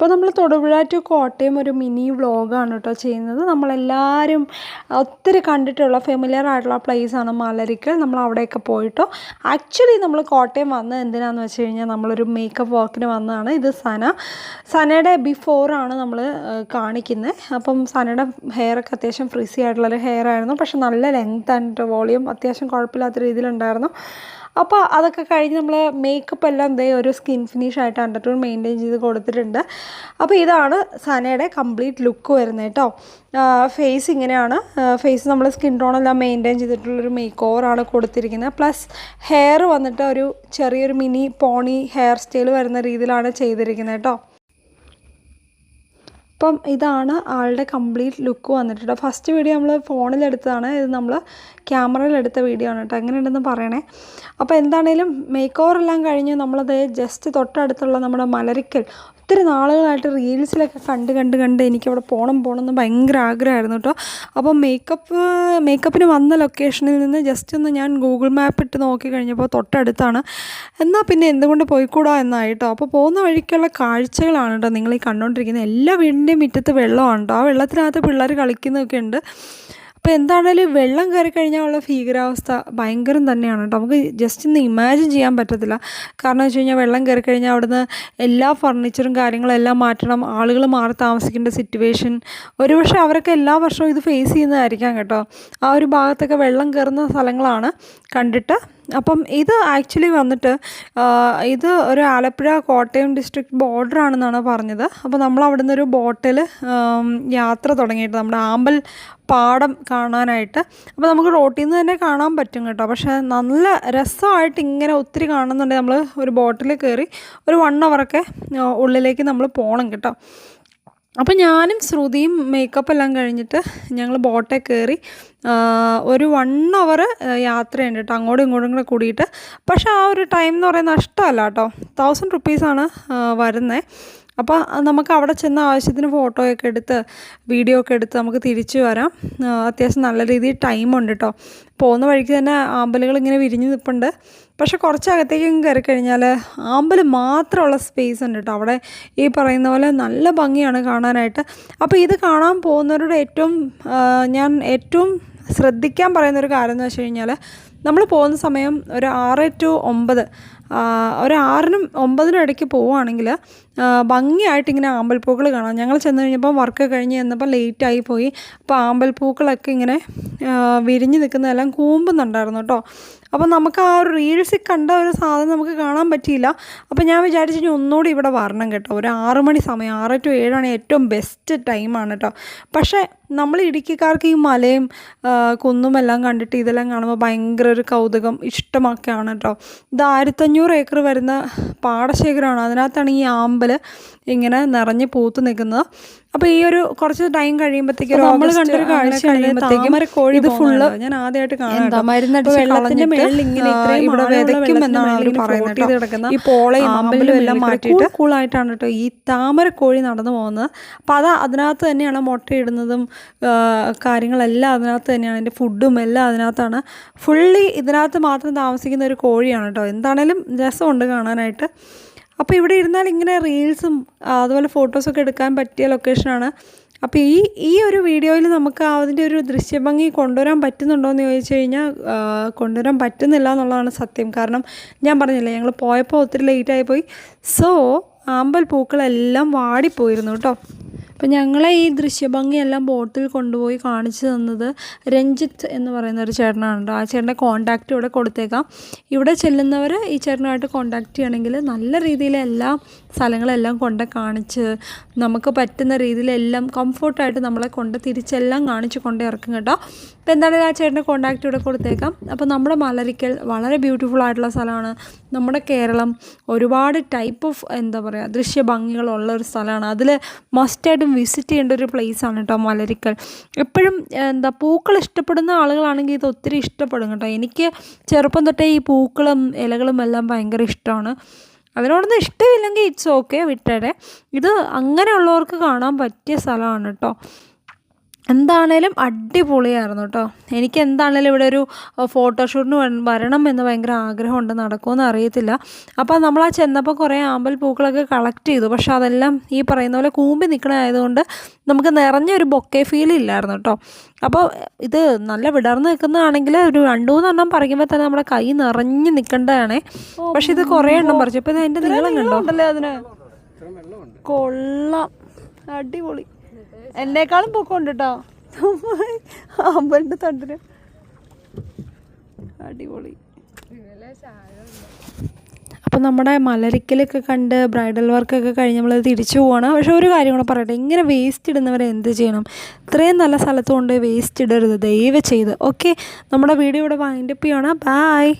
ഇപ്പോൾ നമ്മൾ തൊടുപുഴ ടു കോട്ടയം ഒരു മിനി വ്ളോഗാണ് കേട്ടോ ചെയ്യുന്നത്. നമ്മളെല്ലാവരും ഒത്തിരി കണ്ടിട്ടുള്ള ഫെമിലിയർ ആയിട്ടുള്ള പ്ലേസ് ആണ് മലരിക്കൽ. നമ്മൾ അവിടെയൊക്കെ പോയിട്ടോ. ആക്ച്വലി നമ്മൾ കോട്ടയം വന്നത് എന്തിനാണെന്ന് വെച്ച് കഴിഞ്ഞാൽ നമ്മളൊരു മേക്കപ്പ് വർക്കിന് വന്നതാണ്. ഇത് സന. സനയുടെ ബിഫോറാണ് നമ്മൾ കാണിക്കുന്നത് അപ്പം സനയുടെ ഹെയറൊക്കെ അത്യാവശ്യം ഫ്രിസി ആയിട്ടുള്ളൊരു ഹെയർ ആയിരുന്നു. പക്ഷെ നല്ല ലെങ്ത് ആൻഡ് വോളിയം അത്യാവശ്യം കുഴപ്പമില്ലാത്ത രീതിയിലുണ്ടായിരുന്നു. അപ്പോൾ അതൊക്കെ കഴിഞ്ഞ് നമ്മൾ മേക്കപ്പ് എല്ലാം ദേ ഒരു സ്കിൻ ഫിനിഷ് ആയിട്ട് അണ്ടർടൂൺ മെയിന്റെയിൻ ചെയ്ത് കൊടുത്തിട്ടുണ്ട്. അപ്പോൾ ഇതാണ് സനയുടെ കംപ്ലീറ്റ് ലുക്ക് വരുന്നത് കേട്ടോ. ഫേസ് ഇങ്ങനെയാണ്. ഫേസ് നമ്മൾ സ്കിൻ ടോൺ ടോണെല്ലാം മെയിന്റെയിൻ ചെയ്തിട്ടുള്ളൊരു മേക്ക് ഓവറാണ് കൊടുത്തിരിക്കുന്നത്. പ്ലസ് ഹെയർ വന്നിട്ട് ഒരു ചെറിയൊരു മിനി പോണി ഹെയർ സ്റ്റൈൽ വരുന്ന രീതിയിലാണ് ചെയ്തിരിക്കുന്നത് കേട്ടോ. അപ്പം ഇതാണ് ആളുടെ കംപ്ലീറ്റ് ലുക്ക് വന്നിട്ടുണ്ട് ഫസ്റ്റ് വീഡിയോ നമ്മൾ ഫോണിലെടുത്തതാണ് ഇത് നമ്മൾ ക്യാമറയിലെടുത്ത വീഡിയോ ആണ് കേട്ടോ. എങ്ങനെയുണ്ടെന്ന് പറയണേ. അപ്പോൾ എന്താണേലും മേക്ക് ഓവർ എല്ലാം കഴിഞ്ഞ് നമ്മളത് ജസ്റ്റ് തൊട്ടടുത്തുള്ള നമ്മുടെ മലരിക്കൽ ഒത്തിരി നാളുകളായിട്ട് റീൽസിലൊക്കെ കണ്ട് കണ്ട് കണ്ട് എനിക്കവിടെ പോകണം പോകണം എന്ന് ഭയങ്കര ആഗ്രഹമായിരുന്നു കേട്ടോ. അപ്പോൾ മേക്കപ്പ് മേക്കപ്പിന് വന്ന ലൊക്കേഷനിൽ നിന്ന് ജസ്റ്റ് ഒന്ന് ഞാൻ ഗൂഗിൾ മാപ്പ് ഇട്ട് നോക്കി കഴിഞ്ഞപ്പോൾ തൊട്ടടുത്താണ്. എന്നാൽ പിന്നെ എന്തുകൊണ്ട് പോയിക്കൂടാ എന്നായിട്ടോ അപ്പോൾ പോകുന്ന വഴിക്കുള്ള കാഴ്ചകളാണ് കേട്ടോ നിങ്ങൾ ഈ കണ്ടുകൊണ്ടിരിക്കുന്നത് എല്ലാ വീടിന്റെയും മുറ്റത്ത് വെള്ളമാണ് കേട്ടോ. ആ വെള്ളത്തിനകത്ത് പിള്ളേർ കളിക്കുന്നതൊക്കെ ഉണ്ട്. അപ്പോൾ എന്താണേലും വെള്ളം കയറി കഴിഞ്ഞാൽ ഉള്ള ഭീകരാവസ്ഥ ഭയങ്കരം തന്നെയാണ് കേട്ടോ നമുക്ക് ജസ്റ്റ് ഒന്ന് ഇമാജിൻ ചെയ്യാൻ പറ്റത്തില്ല. കാരണം വെച്ച് കഴിഞ്ഞാൽ വെള്ളം കയറി കഴിഞ്ഞാൽ അവിടുന്ന് എല്ലാ ഫർണിച്ചറും കാര്യങ്ങളും എല്ലാം മാറ്റണം. ആളുകൾ മാറി താമസിക്കേണ്ട സിറ്റുവേഷൻ ഒരുപക്ഷെ അവരൊക്കെ എല്ലാ വർഷവും ഇത് ഫേസ് ചെയ്യുന്നതായിരിക്കാം കേട്ടോ. ആ ഒരു ഭാഗത്തൊക്കെ വെള്ളം കയറുന്ന സ്ഥലങ്ങളാണ് കണ്ടിട്ട് അപ്പം ഇത് ആക്ച്വലി വന്നിട്ട് ഇത് ഒരു ആലപ്പുഴ കോട്ടയം ഡിസ്ട്രിക്ട് ബോർഡർ ആണെന്നാണ് പറഞ്ഞത്. അപ്പോൾ നമ്മൾ അവിടെ നിന്നൊരു ബോട്ടിൽ യാത്ര തുടങ്ങിയിട്ട് നമ്മുടെ ആമ്പൽ പാടം കാണാനായിട്ട്. അപ്പോൾ നമുക്ക് റോട്ടിൽ നിന്ന് തന്നെ കാണാൻ പറ്റും കേട്ടോ. പക്ഷേ നല്ല രസമായിട്ട് ഇങ്ങനെ ഒത്തിരി കാണുന്നുണ്ടെങ്കിൽ നമ്മൾ ഒരു ബോട്ടിൽ കയറി ഒരു വൺ അവറൊക്കെ ഉള്ളിലേക്ക് നമ്മൾ പോകണം കേട്ടോ. അപ്പോൾ ഞാനും ശ്രുതിയും മേക്കപ്പ് എല്ലാം കഴിഞ്ഞിട്ട് ഞങ്ങൾ ബോട്ടെ കയറി ഒരു വൺ അവർ യാത്രയുണ്ട് കേട്ടോ. അങ്ങോട്ടും ഇങ്ങോട്ടും കൂടെ കൂടിയിട്ട്. പക്ഷേ ആ ഒരു ടൈം എന്ന് പറയുന്നത് നഷ്ടമല്ല കേട്ടോ. തൗസൻഡ് റുപ്പീസാണ് വരുന്നത് അപ്പോൾ നമുക്ക് അവിടെ ചെന്ന ആവശ്യത്തിന് ഫോട്ടോയൊക്കെ എടുത്ത് വീഡിയോ ഒക്കെ എടുത്ത് നമുക്ക് തിരിച്ചു വരാം. അത്യാവശ്യം നല്ല രീതിയിൽ ടൈമുണ്ട് കേട്ടോ പോകുന്ന വഴിക്ക് തന്നെ ആമ്പലുകൾ ഇങ്ങനെ വിരിഞ്ഞു നിൽപ്പുണ്ട് പക്ഷെ കുറച്ച് അകത്തേക്കും കയറി കഴിഞ്ഞാൽ ആമ്പൽ മാത്രമുള്ള സ്പേസ് ഉണ്ട് കേട്ടോ അവിടെ ഈ പറയുന്ന പോലെ നല്ല ഭംഗിയാണ് കാണാനായിട്ട്. അപ്പോൾ ഇത് കാണാൻ പോകുന്നവരുടെ ഏറ്റവും ഞാൻ ഏറ്റവും ശ്രദ്ധിക്കാൻ പറയുന്ന ഒരു കാര്യം എന്ന് വെച്ച് കഴിഞ്ഞാൽ നമ്മൾ പോകുന്ന സമയം ഒരു ആറ് ടു ഒമ്പത്. ഒരു ആറിനും ഒമ്പതിനും ഇടയ്ക്ക് പോവുകയാണെങ്കിൽ ഭംഗിയായിട്ട് ഇങ്ങനെ ആമ്പൽപ്പൂക്കൾ കാണാം. ഞങ്ങൾ ചെന്ന് കഴിഞ്ഞപ്പോൾ വർക്ക് കഴിഞ്ഞ് ചെന്നപ്പോൾ ലേറ്റായി പോയി. അപ്പോൾ ആമ്പൽപ്പൂക്കളൊക്കെ ഇങ്ങനെ വിരിഞ്ഞ് നിൽക്കുന്നതെല്ലാം കൂമ്പുന്നുണ്ടായിരുന്നു കേട്ടോ. അപ്പോൾ നമുക്ക് ആ ഒരു റീൽസിൽ കണ്ട ഒരു സാധനം നമുക്ക് കാണാൻ പറ്റിയില്ല. അപ്പോൾ ഞാൻ വിചാരിച്ചു കഴിഞ്ഞാൽ ഒന്നുകൂടി ഇവിടെ വരണം കേട്ടോ. ഒരു ആറ് മണി സമയം ആറ് ടു ഏഴാണ് ഏറ്റവും ബെസ്റ്റ് ടൈമാണ് കേട്ടോ. പക്ഷേ നമ്മൾ ഇടുക്കിക്കാർക്ക് ഈ മലയും കുന്നുമെല്ലാം കണ്ടിട്ട് ഇതെല്ലാം കാണുമ്പോൾ ഭയങ്കര ഒരു കൗതുകം ഇഷ്ടമൊക്കെയാണ് കേട്ടോ. ഇത് ആയിരത്തഞ്ഞൂറ് ഏക്കർ വരുന്ന പാടശേഖരമാണ്. അതിനകത്താണ് ഈ ആമ്പൽ ഇങ്ങനെ നിറഞ്ഞ് പൂത്ത് നിൽക്കുന്നത്. അപ്പോൾ ഈ ഒരു കുറച്ച് ടൈം കഴിയുമ്പോഴത്തേക്ക് നമ്മൾ കണ്ടൊരു കാഴ്ച കഴിയുമ്പോഴത്തേക്കും ഇത് ഫുള്ള് ഞാൻ ആദ്യമായിട്ട് കാണാം വെള്ളത്തിന്റെ മേളിൽ ഇങ്ങനെ ഇവിടെ വിതയ്ക്കും എന്നാണ് അവർ പറയുന്നത് കിടക്കുന്ന ഈ പോളയും ആമ്പലും എല്ലാം മാറ്റിയിട്ട് കൂളായിട്ടാണ് കേട്ടോ ഈ താമരക്കോഴി നടന്നു പോകുന്നത്. അപ്പോൾ അത് അതിനകത്ത് തന്നെയാണ് മുട്ടയിടുന്നതും കാര്യങ്ങളെല്ലാം അതിനകത്ത് തന്നെയാണ്. അതിന്റെ ഫുഡും എല്ലാം അതിനകത്താണ്. ഫുള്ളി ഇതിനകത്ത് മാത്രം താമസിക്കുന്ന ഒരു കോഴിയാണ് കേട്ടോ. എന്താണേലും രസമുണ്ട് കാണാനായിട്ട്. അപ്പോൾ ഇവിടെ ഇരുന്നാൽ ഇങ്ങനെ റീൽസും അതുപോലെ ഫോട്ടോസൊക്കെ എടുക്കാൻ പറ്റിയ ലൊക്കേഷനാണ് അപ്പോൾ ഈ ഈ ഒരു വീഡിയോയിൽ നമുക്ക് അതിന്റെ ഒരു ദൃശ്യഭംഗി കൊണ്ടുവരാൻ പറ്റുന്നുണ്ടോ എന്ന് ചോദിച്ചു കഴിഞ്ഞാൽ കൊണ്ടുവരാൻ പറ്റുന്നില്ല എന്നുള്ളതാണ് സത്യം. കാരണം ഞാൻ പറഞ്ഞില്ലേ ഞങ്ങൾ പോയപ്പോൾ ഒത്തിരി ലേറ്റായി പോയി. സോ ആമ്പൽ പൂക്കളെല്ലാം വാടിപ്പോയിരുന്നു കേട്ടോ. അപ്പം ഞങ്ങളെ ഈ ദൃശ്യഭംഗിയെല്ലാം ബോട്ടിൽ കൊണ്ടുപോയി കാണിച്ചു തന്നത് രഞ്ജിത്ത് എന്ന് പറയുന്ന ഒരു ചേട്ടനാണ് ആ ചേട്ടന്റെ കോൺടാക്റ്റ് ഇവിടെ കൊടുത്തേക്കാം. ഇവിടെ ചെല്ലുന്നവർ ഈ ചേട്ടനുമായിട്ട് കോൺടാക്റ്റ് ചെയ്യണമെങ്കിൽ നല്ല രീതിയിൽ എല്ലാ സ്ഥലങ്ങളെല്ലാം കൊണ്ട് കാണിച്ച് നമുക്ക് പറ്റുന്ന രീതിയിലെല്ലാം കംഫർട്ടായിട്ട് നമ്മളെ കൊണ്ട് തിരിച്ചെല്ലാം കാണിച്ച് കൊണ്ട് ഇറക്കും കേട്ടോ. അപ്പോൾ എന്താണെങ്കിലും ആ ചേട്ടന്റെ കോൺടാക്റ്റ് ഇവിടെ കൊടുത്തേക്കാം. അപ്പോൾ നമ്മുടെ മലരിക്കൽ വളരെ ബ്യൂട്ടിഫുൾ ആയിട്ടുള്ള സ്ഥലമാണ്. നമ്മുടെ കേരളം ഒരുപാട് ടൈപ്പ് ഓഫ് എന്താ പറയുക ദൃശ്യഭംഗികളുള്ള ഒരു സ്ഥലമാണ്. അതിൽ മസ്റ്റായിട്ടും വിസിറ്റ് ചെയ്യേണ്ട ഒരു പ്ലേസ് ആണ് കേട്ടോ മലരിക്കൽ. എപ്പോഴും എന്താ പൂക്കൾ ഇഷ്ടപ്പെടുന്ന ആളുകളാണെങ്കിൽ ഇത് ഒത്തിരി ഇഷ്ടപ്പെടും കേട്ടോ. എനിക്ക് ചെറുപ്പം തൊട്ടേ ഈ പൂക്കളും ഇലകളും എല്ലാം ഭയങ്കര ഇഷ്ടമാണ്. അതിനോടൊന്നും ഇഷ്ടമില്ലെങ്കിൽ ഇറ്റ്സ് ഓക്കെ വിട്ടേടെ ഇത് അങ്ങനെയുള്ളവർക്ക് കാണാൻ പറ്റിയ സ്ഥലമാണ് കേട്ടോ എന്താണേലും അടിപൊളിയായിരുന്നു കേട്ടോ എനിക്ക് എന്താണേലും ഇവിടെ ഒരു ഫോട്ടോഷൂട്ടിന് വരണം എന്ന് ഭയങ്കര ആഗ്രഹമുണ്ട്. നടക്കുമെന്ന് അറിയത്തില്ല. അപ്പോൾ നമ്മൾ ആ ചെന്നപ്പോൾ കുറേ ആമ്പൽ പൂക്കളൊക്കെ കളക്ട് ചെയ്തു. പക്ഷേ അതെല്ലാം ഈ പറയുന്ന പോലെ കൂമ്പി നിൽക്കണതായതുകൊണ്ട് നമുക്ക് നിറഞ്ഞൊരു ബൊക്കെ ഫീൽ ഇല്ലായിരുന്നു കേട്ടോ അപ്പോൾ ഇത് നല്ല വിടർന്ന് നിൽക്കുന്നതാണെങ്കിൽ ഒരു രണ്ട് മൂന്നെണ്ണം പറിക്കുമ്പോൾ തന്നെ നമ്മുടെ കൈ നിറഞ്ഞ് നിൽക്കേണ്ടതാണ്. പക്ഷേ ഇത് കുറേ എണ്ണം പറിച്ചു. ഇപ്പോൾ ഇത് അതിന്റെ നീളം കണ്ടോ? കൊള്ളാം. അടിപൊളി. എന്നേക്കാളും പൊക്കമുണ്ട് കേട്ടോ അമ്പലിന്റെ തണ്ടിന് അടിപൊളി. അപ്പം നമ്മുടെ മലരിക്കലൊക്കെ കണ്ട് ബ്രൈഡൽ വർക്കൊക്കെ കഴിഞ്ഞ് നമ്മൾ തിരിച്ചു പോവാണ്. പക്ഷെ ഒരു കാര്യം കൂടെ പറയട്ടെ. ഇങ്ങനെ വേസ്റ്റ് ഇടുന്നവരെ എന്ത് ചെയ്യണം? ഇത്രയും നല്ല സ്ഥലത്ത് കൊണ്ട് വേസ്റ്റ് ഇടരുത്. ദയവ് ചെയ്ത്. ഓക്കെ നമ്മുടെ വീഡിയോ ഇവിടെ വൈൻഡപ്പ് ചെയ്യണം ബായ്